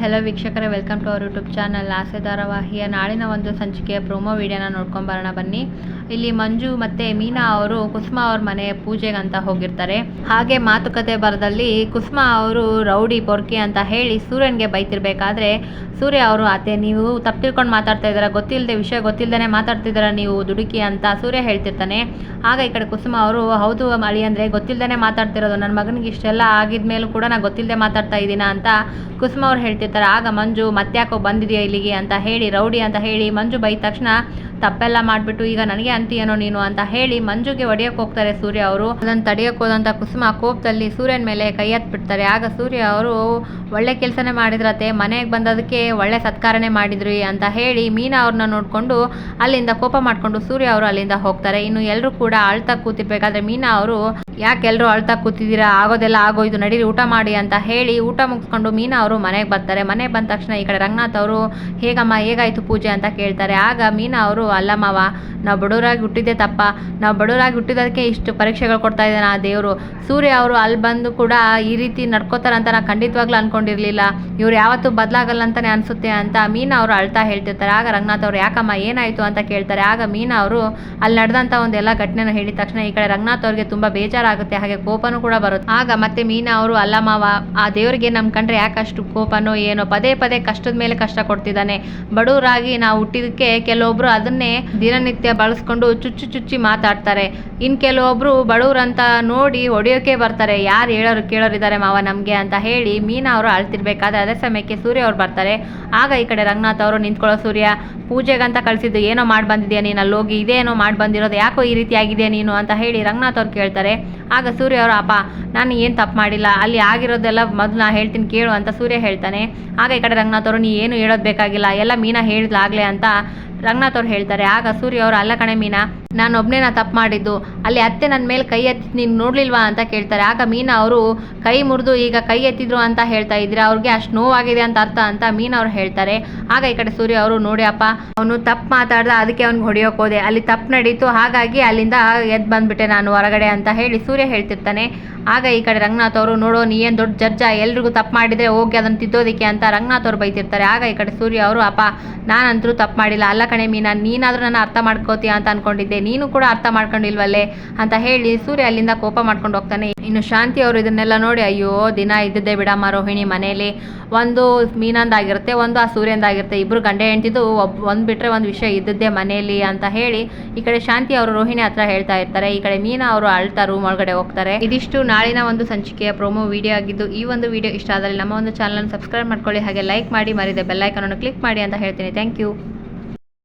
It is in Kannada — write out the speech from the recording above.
ಹಲೋ ವೀಕ್ಷಕರೇ welcome to our YouTube channel Aase ಧಾರಾವಾಹಿಯ ನಾಳಿನ ಒಂದು ಸಂಚಿಕೆಯ ಪ್ರೋಮೋ ವಿಡಿಯೋನ ನೋಡ್ಕೊಂಬರೋಣ ಬನ್ನಿ. ಇಲ್ಲಿ ಮಂಜು ಮತ್ತು ಮೀನಾ ಅವರು ಕುಸುಮ ಅವ್ರ ಮನೆ ಪೂಜೆಗೆ ಅಂತ ಹೋಗಿರ್ತಾರೆ. ಹಾಗೆ ಮಾತುಕತೆ ಬರದಲ್ಲಿ ಕುಸುಮ ಅವರು ರೌಡಿ ಪೊರ್ಕಿ ಅಂತ ಹೇಳಿ ಸೂರ್ಯನ್ಗೆ ಬೈತಿರ್ಬೇಕಾದ್ರೆ, ಸೂರ್ಯ ಅವರು ಅತ್ತೆ ನೀವು ತಪ್ಪು ತಿಳ್ಕೊಂಡು ಮಾತಾಡ್ತಾ ಇದ್ದೀರಾ? ಗೊತ್ತಿಲ್ಲದೆ ವಿಷಯ ಗೊತ್ತಿಲ್ಲದೇ ಮಾತಾಡ್ತಿದ್ದೀರಾ ನೀವು, ದುಡುಕಿ? ಅಂತ ಸೂರ್ಯ ಹೇಳ್ತಿರ್ತಾನೆ. ಆಗ ಈ ಕಡೆ ಕುಸುಮ ಅವರು, ಹೌದು ಮಳಿ ಅಂದರೆ ಗೊತ್ತಿಲ್ಲದೇ ಮಾತಾಡ್ತಿರೋದು. ನನ್ನ ಮಗನಿಗೆ ಇಷ್ಟೆಲ್ಲ ಆಗಿದ್ಮೇಲೂ ಕೂಡ ನಾನು ಗೊತ್ತಿಲ್ಲದೆ ಮಾತಾಡ್ತಾ ಇದ್ದೀನ? ಅಂತ ಕುಸುಮ ಅವ್ರು ಹೇಳ್ತಿರ್ತಾರೆ ಆಗ ಮಂಜು ಮತ್ತ್ಯಾಕೋ ಬಂದಿದೆಯಾ ಇಲ್ಲಿಗೆ? ಅಂತ ಹೇಳಿ ರೌಡಿ ಅಂತ ಹೇಳಿ ಮಂಜು ಬೈದ ತಕ್ಷಣ ತಪ್ಪೆಲ್ಲ ಮಾಡಿಬಿಟ್ಟು, ಈಗ ನನಗೆ ಅಂತೀಯನೋ ನೀನು ಅಂತ ಹೇಳಿ ಮಂಜುಗೆ ಹೊಡೆಯಕ್ಕೆ ಹೋಗ್ತಾರೆ ಸೂರ್ಯ ಅವರು. ಅದನ್ನು ತಡೆಯಕ್ಕೆ ಕುಸುಮ ಕೋಪದಲ್ಲಿ ಸೂರ್ಯನ ಮೇಲೆ ಕೈ ಬಿಡ್ತಾರೆ ಆಗ ಸೂರ್ಯ ಅವರು, ಒಳ್ಳೆ ಕೆಲಸನೇ ಮಾಡಿದ್ರತೆ ಮನೆಗೆ ಬಂದದಕ್ಕೆ ಒಳ್ಳೆ ಸತ್ಕಾರನೇ ಮಾಡಿದ್ರಿ ಅಂತ ಹೇಳಿ ಮೀನಾ ಅವ್ರನ್ನ ನೋಡಿಕೊಂಡು ಅಲ್ಲಿಂದ ಕೋಪ ಮಾಡಿಕೊಂಡು ಸೂರ್ಯ ಅವರು ಅಲ್ಲಿಂದ ಹೋಗ್ತಾರೆ. ಇನ್ನು ಎಲ್ಲರೂ ಕೂಡ ಅಳ್ತಾ ಕೂತಿರ್ಬೇಕಾದ್ರೆ ಮೀನಾ ಅವರು, ಯಾಕೆ ಎಲ್ಲರೂ ಅಳ್ತಾ ಕೂತಿದ್ದೀರಾ? ಆಗೋದೆಲ್ಲ ಆಗೋಯ್ತು ನಡೀರಿ, ಊಟ ಮಾಡಿ ಅಂತ ಹೇಳಿ ಊಟ ಮುಗಿಸ್ಕೊಂಡು ಮೀನಾ ಅವರು ಮನೆಗೆ ಬರ್ತಾರೆ. ಮನೆಗೆ ಬಂದ ತಕ್ಷಣ ಈ ಕಡೆ ರಂಗನಾಥ್ ಅವರು, ಹೇಗಮ್ಮ, ಹೇಗಾಯಿತು ಪೂಜೆ? ಅಂತ ಕೇಳ್ತಾರೆ. ಆಗ ಮೀನಾ ಅವರು ಅಲ್ಲ ಮಾವ. ನಾವು ಬಡವರಾಗಿ ಹುಟ್ಟಿದ್ದೆ ತಪ್ಪ. ನಾವು ಬಡವರಾಗಿ ಹುಟ್ಟಿದಕ್ಕೆ ಇಷ್ಟು ಪರೀಕ್ಷೆಗಳು ಕೊಡ್ತಾ ಇದ್ದಾನೆ ಆ ದೇವರು. ಸೂರ್ಯ ಅವರು ಅಲ್ಲಿ ಬಂದು ಕೂಡ ಈ ರೀತಿ ನಡ್ಕೋತಾರಂತ ನಾನು ಖಂಡಿತವಾಗ್ಲೂ ಅನ್ಕೊಂಡಿರ್ಲಿಲ್ಲ. ಇವ್ರು ಯಾವತ್ತೂ ಬದಲಾಗಲ್ಲ ಅಂತಲೇ ಅನಿಸುತ್ತೆ ಅಂತ ಮೀನಾ ಅವರು ಅಳ್ತಾ ಹೇಳ್ತಿರ್ತಾರೆ. ಆಗ ರಂಗನಾಥ್ ಅವರು, ಯಾಕಮ್ಮ, ಏನಾಯಿತು? ಅಂತ ಕೇಳ್ತಾರೆ. ಆಗ ಮೀನಾ ಅವರು ಅಲ್ಲಿ ನಡೆದಂಥ ಒಂದೆಲ್ಲ ಘಟನೆನ ಹೇಳಿದ ತಕ್ಷಣ ಈ ಕಡೆ ರಂಗನಾಥ್ ಅವ್ರಿಗೆ ತುಂಬ ಬೇಜಾರಾಗುತ್ತೆ. ಹಾಗೆ ಕೋಪನೂ ಕೂಡ ಬರುತ್ತೆ. ಆಗ ಮತ್ತೆ ಮೀನಾ ಅವರು, ಅಲ್ಲ ಮಾವ, ಆ ದೇವರಿಗೆ ನಮ್ಮ ಕಂಡ್ರೆ ಯಾಕಷ್ಟು ಕೋಪನೋ ಏನೋ ಪದೇ ಪದೇ ಕಷ್ಟದ ಮೇಲೆ ಕಷ್ಟ ಕೊಡ್ತಿದ್ದಾನೆ. ಬಡವರಾಗಿ ನಾವು ಹುಟ್ಟಿದಕ್ಕೆ ಕೆಲವೊಬ್ಬರು ಅದನ್ನೇ ದಿನನಿತ್ಯ ಬಳಸ್ಕೊಂಡು ಚುಚ್ಚು ಚುಚ್ಚಿ ಮಾತಾಡ್ತಾರೆ. ಇನ್ ಕೆಲವೊಬ್ರು ಬಡವ್ರಂತ ನೋಡಿ ಹೊಡೆಯೋಕೆ ಬರ್ತಾರೆ. ಯಾರು ಹೇಳೋರು ಕೇಳೋರಿದ್ದಾರೆ ಮಾವ ನಮಗೆ ಅಂತ ಹೇಳಿ ಮೀನಾ ಅವರು ಅಳ್ತಿರ್ಬೇಕಾದ್ರೆ ಅದೇ ಸಮಯಕ್ಕೆ ಸೂರ್ಯ ಅವ್ರು ಬರ್ತಾರೆ. ಆಗ ಈ ಕಡೆ ರಂಗನಾಥ್ ಅವರು ನಿಂತ್ಕೊಳ್ಳೋ ಸೂರ್ಯ, ಪೂಜೆಗಂತ ಕಳಿಸಿದ್ದು ಏನೋ ಮಾಡಿ ಬಂದಿದ್ಯಾ ನೀನು ಅಲ್ಲಿ ಹೋಗಿ ಇದೇನೋ ಮಾಡಿ ಬಂದಿರೋದು ಯಾಕೋ ಈ ರೀತಿ ಆಗಿದೆ ನೀನು ಅಂತ ಹೇಳಿ ರಂಗನಾಥ್ ಅವ್ರು ಕೇಳ್ತಾರೆ. ಆಗ ಸೂರ್ಯ ಅವರು, ಅಪ್ಪ, ನಾನು ಏನು ತಪ್ಪು ಮಾಡಿಲ್ಲ. ಅಲ್ಲಿ ಆಗಿರೋದೆಲ್ಲ ಮೊದಲು ನಾ ಹೇಳ್ತೀನಿ ಕೇಳು ಅಂತ ಸೂರ್ಯ ಹೇಳ್ತಾನೆ. ಆಗ ಈ ಕಡೆ ರಂಗನಾಥ್ ಅವರು, ನೀ ಏನು ಹೇಳೋದು ಬೇಕಾಗಿಲ್ಲ. ಎಲ್ಲ ಮೀನಾ ಹೇಳಿದ್ಲಾಗಲೇ ಅಂತ ರಂಗನಾಥ್ ಅವ್ರು ಹೇಳ್ತಾರೆ. ಆಗ ಸೂರ್ಯ ಅವರು ಅಲ್ಲ ಕಣೆ ಮೀನಾ ನಾನು ಒಬ್ಬನೇ ನಾ ತಪ್ಪು ಮಾಡಿದ್ದು. ಅಲ್ಲಿ ಅತ್ತೆ ನನ್ನ ಮೇಲೆ ಕೈ ಎತ್ತಿ ನೀನು ನೋಡ್ಲಿಲ್ವಾ ಅಂತ ಕೇಳ್ತಾರೆ. ಆಗ ಮೀನಾ ಅವರು ಕೈ ಮುರಿದು ಈಗ ಕೈ ಎತ್ತಿದ್ರು ಅಂತ ಹೇಳ್ತಾ ಇದ್ರೆ ಅವ್ರಿಗೆ ಅಷ್ಟು ನೋವಾಗಿದೆ ಅಂತ ಅರ್ಥ ಅಂತ ಮೀನಾ ಅವ್ರು ಹೇಳ್ತಾರೆ. ಆಗ ಈ ಕಡೆ ಸೂರ್ಯ ಅವರು, ನೋಡಿ ಅಪ್ಪ, ಅವನು ತಪ್ಪು ಮಾತಾಡ್ದ, ಅದಕ್ಕೆ ಅವ್ನಿಗೆ ಹೊಡೆಯೋಕೆ ಹೋದೆ. ಅಲ್ಲಿ ತಪ್ಪು ನಡೀತು, ಹಾಗಾಗಿ ಅಲ್ಲಿಂದ ಎದ್ದು ಬಂದ್ಬಿಟ್ಟೆ ನಾನು ಹೊರಗಡೆ ಅಂತ ಹೇಳಿ ಸೂರ್ಯ ಹೇಳ್ತಿರ್ತಾನೆ. ಆಗ ಈ ಕಡೆ ರಂಗನಾಥ್ ಅವರು, ನೋಡೋ, ನೀ ಏನು ದೊಡ್ಡ ಜಡ್ಜ? ಎಲ್ರಿಗೂ ತಪ್ಪು ಮಾಡಿದರೆ ಹೋಗಿ ಅದನ್ನು ತಿದ್ದೋದಕ್ಕೆ ಅಂತ ರಂಗನಾಥ್ ಅವ್ರು ಬೈತಿರ್ತಾರೆ. ಆಗ ಈ ಕಡೆ ಸೂರ್ಯ ಅವರು, ಅಪ್ಪ ನಾನಂತರೂ ತಪ್ಪು ಮಾಡಿಲ್ಲ. ಅಲ್ಲ ಕಣೆ ಮೀನಾ, ನೀನಾದರೂ ನಾನು ಅರ್ಥ ಮಾಡ್ಕೋತೀಯ ಅಂತ ಅನ್ಕೊಂಡಿದ್ದೆ. ನೀನು ಕೂಡ ಅರ್ಥ ಮಾಡ್ಕೊಂಡಿಲ್ವಲ್ಲೇ ಅಂತ ಹೇಳಿ ಸೂರ್ಯ ಅಲ್ಲಿಂದ ಕೋಪ ಮಾಡ್ಕೊಂಡು ಹೋಗ್ತಾನೆ. ಇನ್ನು ಶಾಂತಿ ಅವರು ಇದನ್ನೆಲ್ಲ ನೋಡಿ, ಅಯ್ಯೋ, ದಿನ ಇದ್ದಿದ್ದೆ ಬಿಡಮ್ಮ ರೋಹಿಣಿ ಮನೇಲಿ ಒಂದು ಮೀನಂದಾಗಿರುತ್ತೆ ಒಂದು ಆ ಸೂರ್ಯಂದಾಗಿರುತ್ತೆ ಇಬ್ಬರು ಗಂಡ ಹೆಂಡ್ತಿದ್ದು ಒಬ್, ಒಂದು ಬಿಟ್ಟರೆ ಒಂದು ವಿಷಯ ಇದ್ದದ್ದೇ ಮನೆಯಲ್ಲಿ ಅಂತ ಹೇಳಿ ಈ ಕಡೆ ಶಾಂತಿ ಅವರು ರೋಹಿಣಿ ಹತ್ರ ಹೇಳ್ತಾ ಇರ್ತಾರೆ. ಈ ಕಡೆ ಮೀನಾ ಅವರು ಅಳ್ತಾ ರೂಮ್ ಒಳಗಡೆ ಹೋಗ್ತಾರೆ. ಇದಿಷ್ಟು ನಾಳಿನ ಒಂದು ಸಂಚಿಕೆಯ ಪ್ರೋಮೋ ವಿಡಿಯೋ ಆಗಿದ್ದು, ಈ ಒಂದು ವಿಡಿಯೋ ಇಷ್ಟ ಆದರೆ ನಮ್ಮ ಒಂದು ಚಾನಲ್ ಸಬ್ಸ್ಕ್ರೈಬ್ ಮಾಡ್ಕೊಳ್ಳಿ. ಹಾಗೆ ಲೈಕ್ ಮಾಡಿ, ಮರಿದೆ ಬೆಲ್ಲೈಕನನ್ನು ಕ್ಲಿಕ್ ಮಾಡಿ ಅಂತ ಹೇಳ್ತೀನಿ. Thank you